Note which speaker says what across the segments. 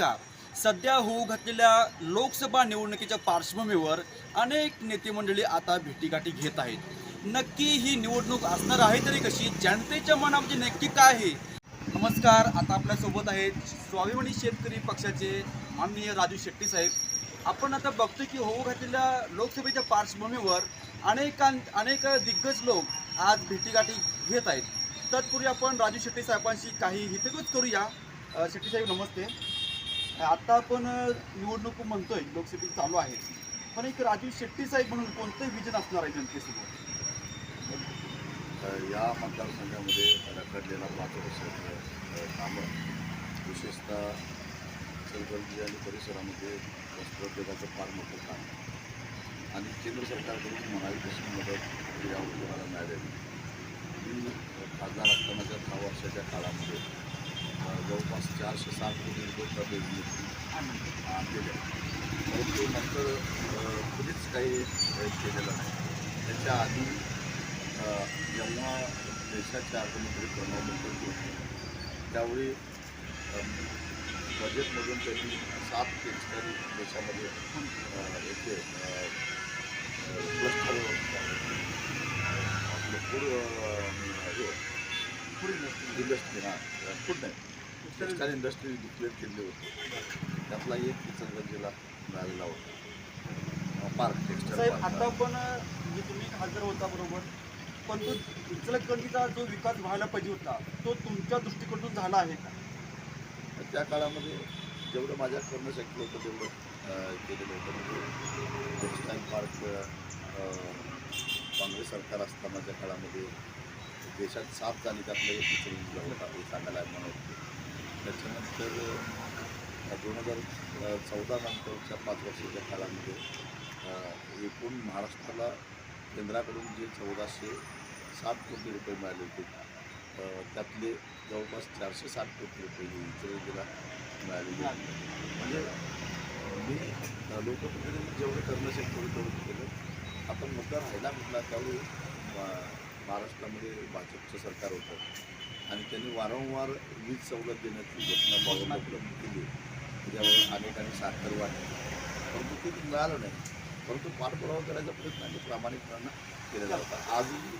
Speaker 1: नमस्कार. सध्या होऊ घातलेल्या लोकसभा निवडणुकीच्या पार्श्वभूमीवर अनेक नेते मंडळी आता भेटीगाठी घेत आहेत. नक्की ही निवडणूक असणार आहे तरी कशी? जनतेच्या मनामध्ये नक्की काय आहे? नमस्कार. आता आपल्यासोबत आहेत स्वाभिमानी शेतकरी पक्षाचे माननीय राजू शेट्टी साहेब. आपण आता बघतो की होऊ घातलेल्या लोकसभेच्या पार्श्वभूमीवर अनेकां अनेक दिग्गज लोक आज भेटीगाठी घेत आहेत. तत्पूर्वी आपण राजू शेट्टी साहेबांशी काही हितगुज करूया. शेट्टी साहेब नमस्ते. आता आपण निवडणूक म्हणतोय लोकसभेत चालू आहे. पण एक राजीव शेट्टी साहेब म्हणून कोणतं विजन असणार आहे जनतेसमोर
Speaker 2: या मतदारसंघामध्ये रखडलेला पाच वर्षाचं कामं विशेषतः चलगंजी आणि परिसरामध्ये वस्त्रोद्योगाचं फार मोठं काम आणि केंद्र सरकारकडून म्हणावी तशी मदत या उद्योगाला मिळालेली मी खासदार असतानाच्या दहा वर्षाच्या काळामध्ये जवळपास चारशे सात कोटी रुपये निर्मिती आणलेल्या परंतु नंतर अ, कधीच काही केलेलं नाही. त्याच्या आधी जेव्हा देशाचे अर्थमंत्री प्रणव मुखर्जी होते त्यावेळी बजेटमधून त्यांनी सात टेक्स्टाईल देशामध्ये येथे क्लस्टर आपलं फूड हे इंडस्ट्री हां. फूड नाही टेक्स्टाईल इंडस्ट्री डिक्लेअर केली होती. त्यातला एक इचलगंजीला मिळालेला होता. पार्क टेक्स्टाईल
Speaker 1: साहेब
Speaker 2: पार्क.
Speaker 1: आता पण म्हणजे तुम्ही खासदार होता बरोबर पण तो इचलकरंजीचा जो विकास व्हायला पाहिजे होता तो तुमच्या दृष्टिकोनातून झाला आहे का?
Speaker 2: त्या काळामध्ये जेवढं माझ्या करणं शक्य होतं तेवढं केलेलं होतं. म्हणजे टेक्स्टाईल पार्क अं, काँग्रेस सरकार असतानाच्या काळामध्ये देशात सात झाली तर एक उचलून होता हे सांगायला म्हणत होते त्याच्यानंतर दोन हजार चौदा नंतरच्या पाच वर्षाच्या काळामध्ये एकूण महाराष्ट्राला केंद्राकडून जे चौदाशे सात कोटी रुपये मिळाले होते त्यातले जवळपास चारशे साठ कोटी रुपये हे इचलकरंजीला मिळालेले म्हणजे मी लोकप्रतिनिधी जेवढं करणं शक्य होतं तेवढं केलं. आपण मुद्दा राहिला म्हटला त्यावेळी महाराष्ट्रामध्ये भाजपचं सरकार होतं. आणि त्यांनी वारंवार वीज सवलत देण्याची घोषणा बावन्न उपलब्ध केली. त्याच्यावर अनेकांनी साखर वाटली. परंतु ते मिळालं नाही. परंतु पाठपुरावा करायचा प्रयत्न आम्ही प्रामाणिकपणा केलेला होता. आजही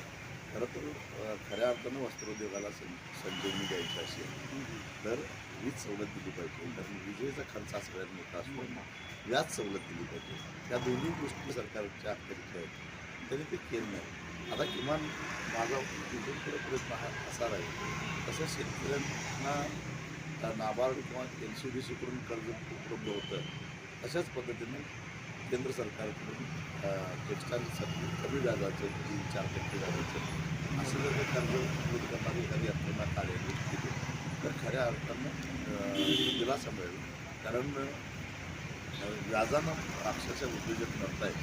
Speaker 2: खरं तर खऱ्या अर्थानं वस्त्रोद्योगाला सं संजीवनी द्यायची असेल तर वीज सवलत दिली पाहिजे. कारण विजेचा खर्च हा सगळ्यात मोठा असतो. व्याज सवलत दिली पाहिजे. त्या दोन्ही गोष्टी सरकारच्या अखत्यारीत आहेत. तरी ते केलं नाही. आता किमान माझा तिथून पुढे प्रयत्न हा असा राहील. तसं शेतकऱ्यांना नाबार्ड किंवा एन सी डी सीकडून कर्ज उपलब्ध होतं. अशाच पद्धतीने केंद्र सरकारकडून टेक्स्टाईलसाठी कमी व्याजाचं तीन चार टक्के व्याजाचं असं जर कर्ज उपलब्ध करणारी एखादी यंत्रणा कार्यान्वित केली तर खऱ्या अर्थानं दिलासा मिळेल. कारण व्याजानं अक्षरशः उद्योजक करतायत.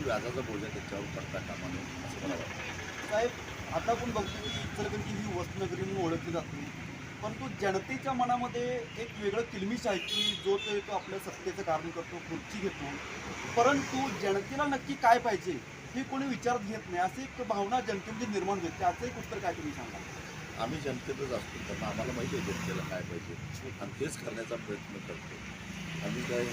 Speaker 2: तो व्याजाचा बोजा त्याच्यावर करता कामा नये असं मला वाटतं.
Speaker 1: साहेब आता आपण बघतो की इचलकरंजी ही वस्तनगरी म्हणून ओळखली जाते परंतु जनतेच्या मनामध्ये एक वेगळं किलमिश आहे की जो तो येतो आपल्या सत्तेचं कारण करतो खुर्ची घेतो. परंतु जनतेला नक्की काय पाहिजे हे कोणी विचारात घेत नाही. अशी एक भावना जनतेमध्ये निर्माण होते. त्याचं एक उत्तर काय तुम्ही सांगा
Speaker 2: आम्ही जनतेतच असतो. कारण आम्हाला माहिती आहे जनतेला काय पाहिजे. आणि तेच करण्याचा प्रयत्न करतो. आम्ही काय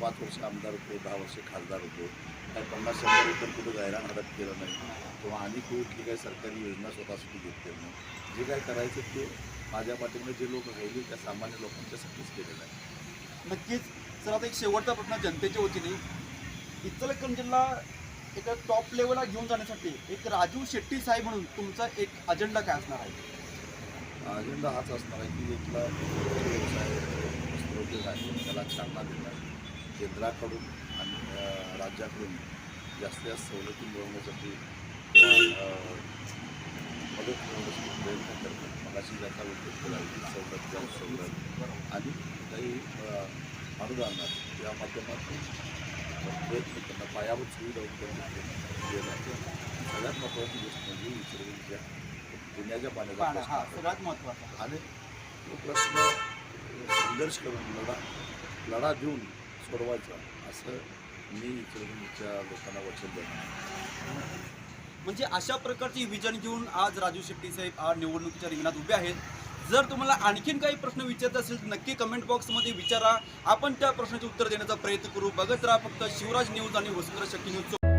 Speaker 2: पाच वर्ष आमदार होतो दहा वर्ष खासदार होतो. काय पन्नास शंभर रुपये कुठं जायला मदत केलं नाही किंवा आणि कुठली काही सरकारी योजना स्वतःसाठी घेतलेली नाही जे काय करायचं ते माझ्या पाठीमध्ये जे लोक राहिले त्या सामान्य लोकांच्यासाठीच केलेलं आहे
Speaker 1: नक्कीच सर आता एक शेवटचा प्रश्न जनतेच्या वतीने इचलकरंजीला एका टॉप लेवलला घेऊन जाण्यासाठी एक राजू शेट्टी साहेब म्हणून तुमचा एक अजेंडा काय असणार आहे
Speaker 2: अजेंडा हाच असणार आहे की इथला व्यवसाय आहे त्याला चालना देणं केंद्राकडून आणि राज्याकडून जास्तीत जास्त सवलती मिळवण्यासाठी मदत मिळवण्यासाठी प्रयत्न करणं मगाशी ज्याचा उल्लेख केला सवलत द्या सवलत आणि काही अनुदानात या माध्यमातून प्रयत्न करणं पायाभूत सुविधा उपलब्ध देणं सगळ्यात महत्त्वाची गोष्ट म्हणजे इचलकरंजीच्या पिण्याच्या पाण्याचा
Speaker 1: हा. सगळ्यात महत्त्वाचा.
Speaker 2: आणि तो प्रश्न संघर्ष करून लढा लढा देऊन सोडवायचा असं मी इचलकरंजीच्या लोकांना वचन देणार
Speaker 1: म्हणजे अशा प्रकारची विजन घेऊन आज राजू शेट्टी साहेब आज निवडणुकीच्या रिंगणात उभे आहेत. जर तुम्हाला आणखीन काही प्रश्न विचारत असेल तर नक्की कमेंट बॉक्समध्ये विचारा. आपण त्या प्रश्नाचे उत्तर देण्याचा प्रयत्न करू. बघत राहा फक्त शिवराज न्यूज आणि वसुंधरा शक्ती न्यूज